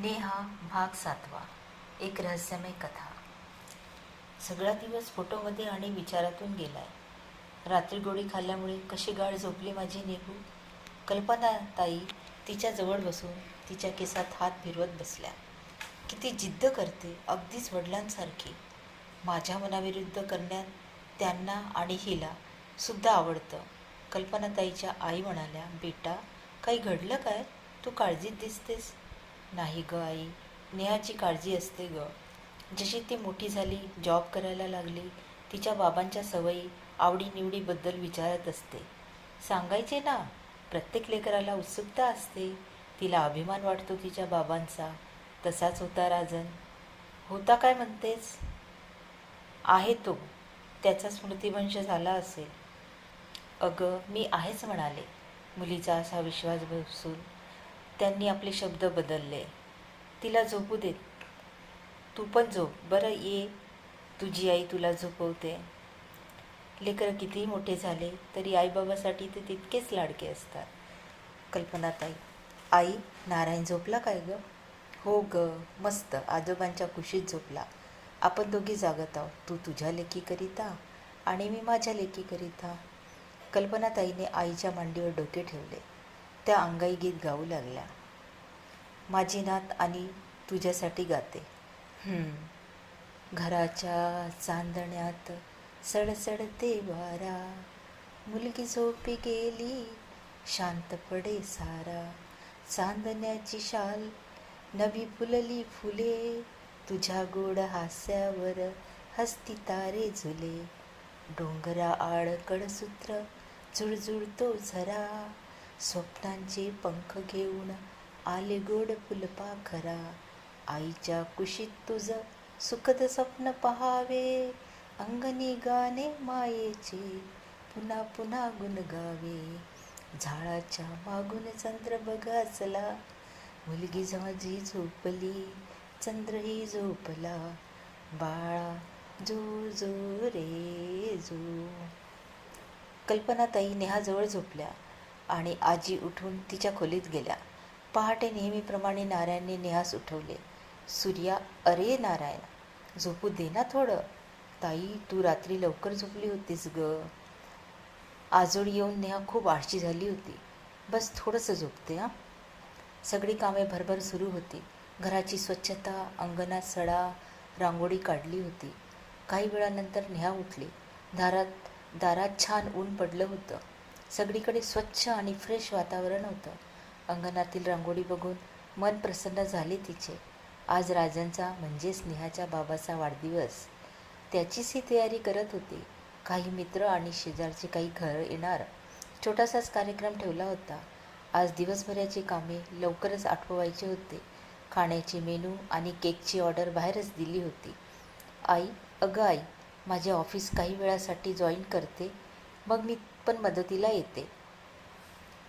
नेहा भाग सातवा. एक रहस्यमय कथा. सगळा दिवस फोटोमध्ये आणि विचारातून गेलाय. रात्री गोळी खाल्ल्यामुळे कशी गाळ झोपली माझी नेहू? कल्पना ताई तिच्या जवळ बसून तिच्या केसात हात फिरवत बसल्या. किती जिद्द करते अगदीच वडिलांसारखी. माझ्या मनाविरुद्ध करण्यात त्यांना आणि हिला सुद्धा आवडतं. कल्पनाताईच्या आई म्हणाल्या बेटा काही घडलं काय? तू काळजीत दिसतेस. नाही ग आई नेहाची काळजी असते ग. जशी ती मोठी झाली जॉब करायला लागली तिच्या बाबांच्या सवयी आवडीनिवडीबद्दल विचारत असते. सांगायचे ना प्रत्येक लेकराला उत्सुकता असते. तिला अभिमान वाटतो तिच्या बाबांचा. तसाच होता राजन. होता काय म्हणतेस? आहे तो. त्याचा स्मृतिभंश झाला असेल. अगं मी आहेच म्हणाले. मुलीचा असा विश्वास बसून त्यांनी आपले शब्द बदलले. तिला झोपू देत तू पण झोप. बरं ये. तुझी आई तुला झोपवते. लेकरं कितीही मोठे झाले तरी आईबाबासाठी ते तितकेच लाडके असतात. कल्पनाताई आई नारायण झोपला काय ग? हो ग मस्त. आजोबांच्या कुशीत झोपला. आपण दोघी जागत आहोत. तू तुझ्या लेकीकरिता आणि मी माझ्या लेकीकरिता कल्पनाताईने आईच्या मांडीवर डोके ठेवले. त्या अंगाई गीत गाऊ लागल्या. माझी नात आणि तुझ्यासाठी गाते. घराच्या चांदण्यात सडसडते वारा मुलगी झोपी गेली शांत पडे सारा. चांदण्याची शाल नवी फुलली फुले तुझ्या गोड हास्यावर हस्ती तारे झुले. डोंगरा आड कडसूत्र झुळझुळतो झरा. स्वप्नांचे पंख घेऊन आले गोड फुलपाखरा आईच्या कुशीत तुझं सुखद स्वप्न पहावे. अंगणी गाणे मायेचे पुन्हा पुन्हा गुण गावे. झाडाच्या मागून चंद्र बघाचला मुलगी माझी झोपली चंद्रही झोपला. बाळा जो जो रे जो. कल्पनाताई नेहाजवळ झोपल्या. आणि आजी उठून तिच्या खोलीत गेल्या. पहाटे नेहमीप्रमाणे नारायणने नेहास उठवले. सूर्या अरे नारायण झोपू दे ना थोडं. ताई तू रात्री लवकर झोपली होतीस ग. आजोळ येऊन नेहा खूप आळशी झाली होती. बस थोडंसं झोपते हां. सगळी कामे भरभर सुरू होती. घराची स्वच्छता अंगणात सडा रांगोळी काढली होती. काही वेळानंतर नेहा उठली. दारात दारात छान ऊन पडलं होतं. सगळीकडे स्वच्छ आणि फ्रेश वातावरण होतं. अंगणातील रांगोळी बघून मन प्रसन्न झाले तिचे. आज राजनचा म्हणजे स्नेहाच्या बाबाचा वाढदिवस. त्याचीच ही तयारी करत होती. काही मित्र आणि शेजारचे काही घर येणार. छोटासाच कार्यक्रम ठेवला होता. आज दिवसभराची कामे लवकरच आठवायचे होते. खाण्याचे मेनू आणि केकची ऑर्डर बाहेरच दिली होती. आई अगं आई माझे ऑफिस काही वेळासाठी जॉईन करते. मग मी पण मदतीला येते.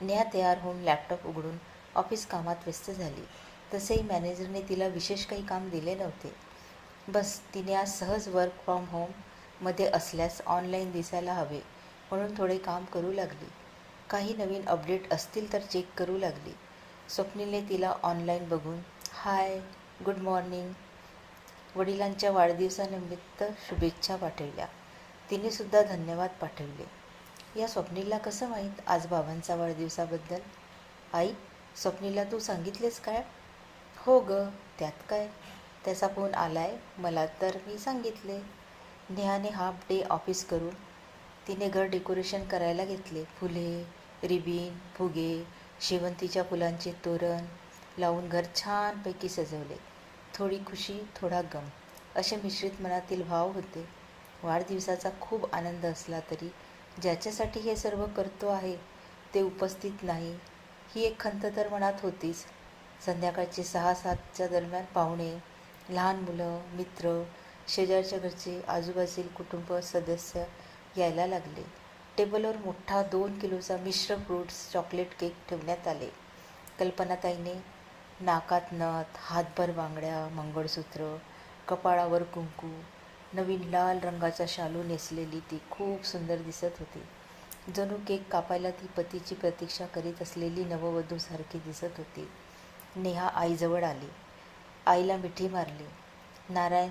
नेहा तयार होऊन लॅपटॉप उघडून ऑफिस कामात व्यस्त झाली. तसेही मॅनेजरने तिला विशेष काही काम दिले नव्हते. बस तिने आज सहज वर्क फ्रॉम होममध्ये असल्यास ऑनलाईन दिसायला हवे म्हणून थोडे काम करू लागली. काही नवीन अपडेट असतील तर चेक करू लागली. स्वप्नीलने तिला ऑनलाईन बघून हाय गुड मॉर्निंग वडिलांच्या वाढदिवसानिमित्त शुभेच्छा पाठवल्या. तिनेसुद्धा धन्यवाद पाठवले. या स्वप्नीलला कसं माहीत आज बाबांचा वाढदिवसाबद्दल? आई स्वप्नीला तू सांगितलेस काय? हो ग त्यात काय? त्याचा फोन आलाय मला तर मी सांगितले. नेहाने हाफ डे ऑफिस करून तिने घर डेकोरेशन करायला घेतले. फुले रिबीन फुगे शेवंतीच्या फुलांचे तोरण लावून घर छानपैकी सजवले. थोडी खुशी थोडा गम असे मिश्रित मनातील भाव होते. वाढदिवसाचा खूप आनंद असला तरी ज्याच्यासाठी हे सर्व करतो आहे ते उपस्थित नाही. ही एक खंत तर मनात होतीच. संध्याकाळचे सहा सातच्या दरम्यान पाहुणे लहान मुलं मित्र शेजारच्या घरचे आजूबाजूतील कुटुंब सदस्य यायला लागले. टेबलवर मोठा दोन किलोचा मिश्र फ्रूट्स चॉकलेट केक ठेवण्यात आले. कल्पनाताईने नाकात नथ हातभर बांगड्या मंगळसूत्र कपाळावर कुंकू नवीन लाल रंगाचा शालू नेसलेली ती खूप सुंदर दिसत होती. जणू केक कापायला ती पतीची प्रतीक्षा करीत असलेली नववधूसारखी दिसत होती. नेहा आईजवळ आली. आईला मिठी मारली. नारायण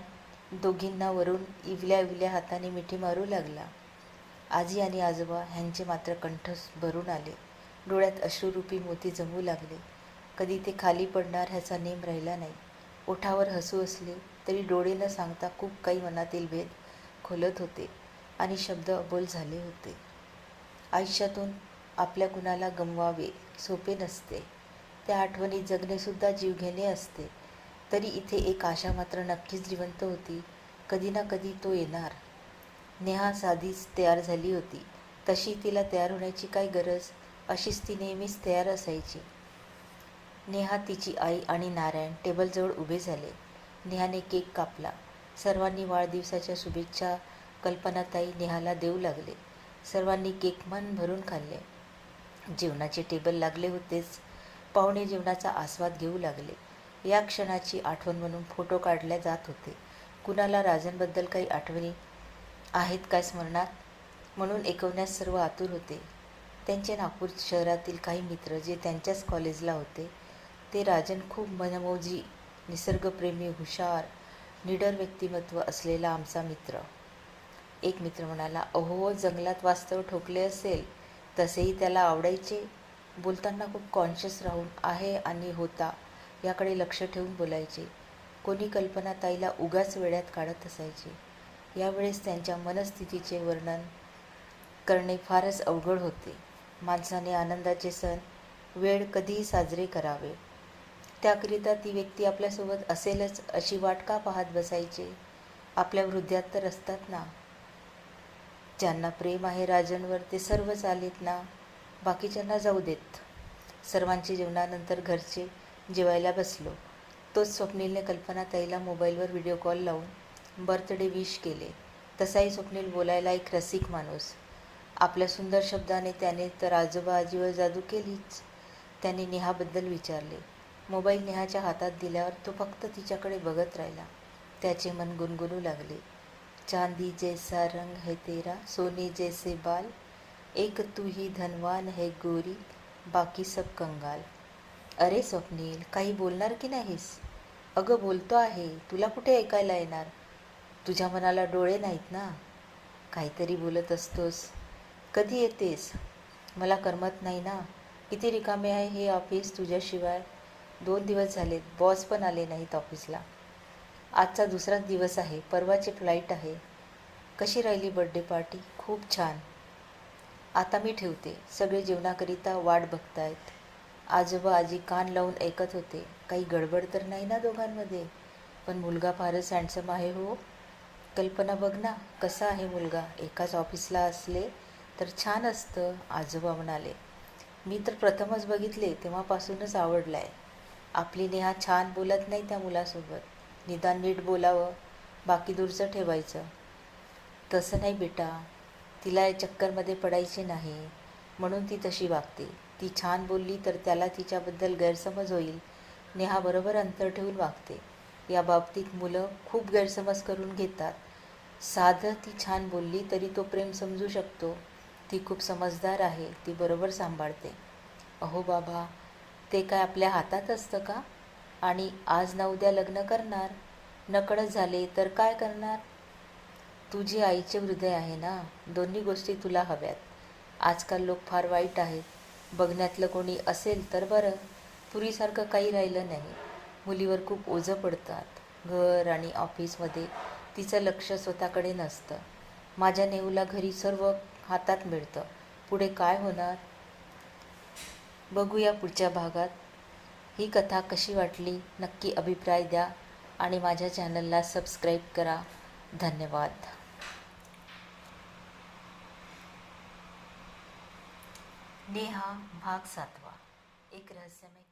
दोघींना वरून इवल्या इवल्या हाताने मिठी मारू लागला. आजी आणि आजोबा ह्यांचे मात्र कंठ भरून आले. डोळ्यात अश्रुरूपी मोती जमू लागले. कधी ते खाली पडणार ह्याचा नेम राहिला नाही. ओठावर हसू असले तरी डोळे न सांगता खूप काही मनातील भेद खोलत होते आणि शब्द अबोल झाले होते. आयुष्यातून आपल्या कुणाला गमवावे सोपे नसते. त्या आठवणीत जगणेसुद्धा जीवघेणे असते. तरी इथे एक आशा मात्र नक्कीच जिवंत होती. कधी ना कधी तो येणार. नेहा साधीच तयार झाली होती. तशी तिला तयार होण्याची काय गरज? अशीच ती नेहमीच तयार असायची. नेहा तिची आई आणि नारायण टेबलजवळ उभे झाले. नेहाने केक कापला. सर्वांनी वाढदिवसाच्या शुभेच्छा कल्पनाताई नेहाला देऊ लागले. सर्वांनी केक मन भरून खाल्ले. जेवणाचे टेबल लागले होतेच. पाहुणे जेवणाचा आस्वाद घेऊ लागले. या क्षणाची आठवण म्हणून फोटो काढल्या जात होते. कुणाला राजांबद्दल काही आठवणी आहेत काय स्मरणात? म्हणून ऐकवण्यास सर्व आतुर होते. त्यांचे नागपूर शहरातील काही मित्र जे त्यांच्याच कॉलेजला होते ते राजन खूप मनमोजी निसर्गप्रेमी हुशार निडर व्यक्तिमत्व असलेला आमचा मित्र. एक मित्र म्हणाला अहो जंगलात वास्तव ठोकले असेल तसेही त्याला आवडायचे बोलताना खूप कॉन्शियस राहून आहे आणि होता याकडे लक्ष ठेवून बोलायचे. कोणी कल्पना ताईला उगाच वेळ्यात काढत असायचे. यावेळेस त्यांच्या मनस्थितीचे वर्णन करणे फारच अवघड होते. माणसाने आनंदाचे सण वेळ कधीही साजरे करावे. त्याकरिता ती व्यक्ती आपल्यासोबत असेलच अशी वाट का पाहत बसायचे? आपल्या वृद्ध्यात तर असतात ना. ज्यांना प्रेम आहे राजांवर ते सर्व चालेत ना. बाकीच्यांना जाऊ देत. सर्वांची जेवणानंतर घरचे जेवायला बसलो. तोच स्वप्नीलने कल्पना ताईला मोबाईलवर व्हिडिओ कॉल लावून बर्थडे विश केले. तसाही स्वप्नील बोलायला एक रसिक माणूस. आपल्या सुंदर शब्दाने त्याने तर आजोबा आजीवर जादू केलीच. त्याने नेहाबद्दल विचारले. मोबाईल नेहाच्या हातात दिल्यावर तो फक्त तिच्याकडे बघत राहिला. त्याचे मन गुणगुणू लागले. चांदी जैसा रंग है तेरा सोने जैसे बाल एक तू ही धनवान है गोरी बाकी सब कंगाल. अरे स्वप्नील काही बोलणार की नाहीस? अगं बोलतो आहे तुला कुठे ऐकायला येणार? तुझ्या मनाला डोळे नाहीत ना? काहीतरी बोलत असतोस. कधी येतेस? मला करमत नाही ना? किती रिकामे आहे हे ऑफिस तुझ्याशिवाय? दोन दिवस झालेत बॉस पण आले नाहीत ऑफिसला. आजचा दुसराच दिवस आहे परवाची फ्लाईट आहे. कशी राहिली बड्डे पार्टी? खूप छान. आता मी ठेवते सगळे जेवणाकरिता वाट बघतायत. आजोबा आजी कान लावून ऐकत होते काही गडबड तर नाही ना दोघांमध्ये? पण मुलगा फारच हँडसम आहे हो. कल्पना बघ ना कसा आहे मुलगा? एकाच ऑफिसला असले तर छान असतं आजोबा म्हणाले. मी तर प्रथमच बघितले तेव्हापासूनच आवडला आहे आपली नेहा छान बोलत नाही त्या मुलासोबत. निदान नीट बोलावं बाकी दूरचं ठेवायचं. तसं नाही बेटा. तिला या चक्करमध्ये पडायचे नाही म्हणून ती तशी वागते. ती छान बोलली तर त्याला तिच्याबद्दल गैरसमज होईल. नेहा बरोबर अंतर ठेवून वागते. या बाबतीत मुलं खूप गैरसमज करून घेतात. साधं ती छान बोलली तरी तो प्रेम समजू शकतो. ती खूप समजदार आहे ती बरोबर सांभाळते. अहो बाबा ते काय आपल्या हातात असतं का? आणि आज ना उद्या लग्न करणार? नकळत झाले तर काय करणार? तुझी आईचे हृदय आहे ना? दोन्ही गोष्टी तुला हव्यात. आजकाल लोक फार वाईट आहेत. बघण्यातलं कोणी असेल तर बरं. पूर्वीसारखं काही राहिलं नाही. मुलीवर खूप ओझं पडतात. घर आणि ऑफिसमध्ये तिचं लक्ष स्वतःकडे नसतं. माझ्या नेऊला घरी सर्व हातात मिळतं. पुढे काय होणार? बघूया पुढच्या भागात. ही कथा कशी वाटली नक्की अभिप्राय द्या आणि माझ्या चॅनलला सबस्क्राईब करा. धन्यवाद. नेहा भाग सातवा. एक रहस्यमय